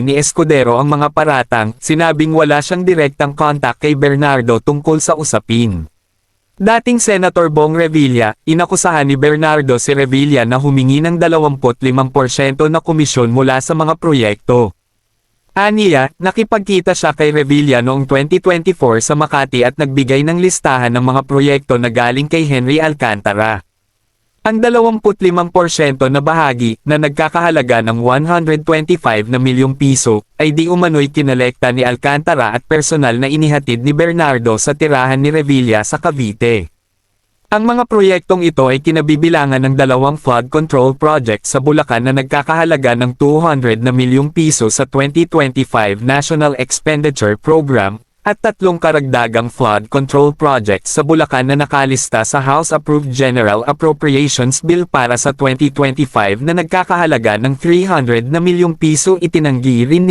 ni Escudero ang mga paratang, sinabing wala siyang direktang contact kay Bernardo tungkol sa usapin. Dating Senator Bong Revilla, inakusahan ni Bernardo si Revilla na humingi ng 25% na komisyon mula sa mga proyekto. Aniya, nakipagkita siya kay Revilla noong 2024 sa Makati at nagbigay ng listahan ng mga proyekto na galing kay Henry Alcantara. Ang 25% na bahagi na nagkakahalaga ng 125 na milyong piso ay di umano'y kinalekta ni Alcantara at personal na inihatid ni Bernardo sa tirahan ni Revilla sa Cavite. Ang mga proyektong ito ay kinabibilangan ng dalawang flood control project sa Bulacan na nagkakahalaga ng 200 na milyong piso sa 2025 National Expenditure Program, at tatlong karagdagang flood control project sa Bulacan na nakalista sa House-approved General Appropriations Bill para sa 2025 na nagkakahalaga ng 300 na milyong piso itinanggi rin ni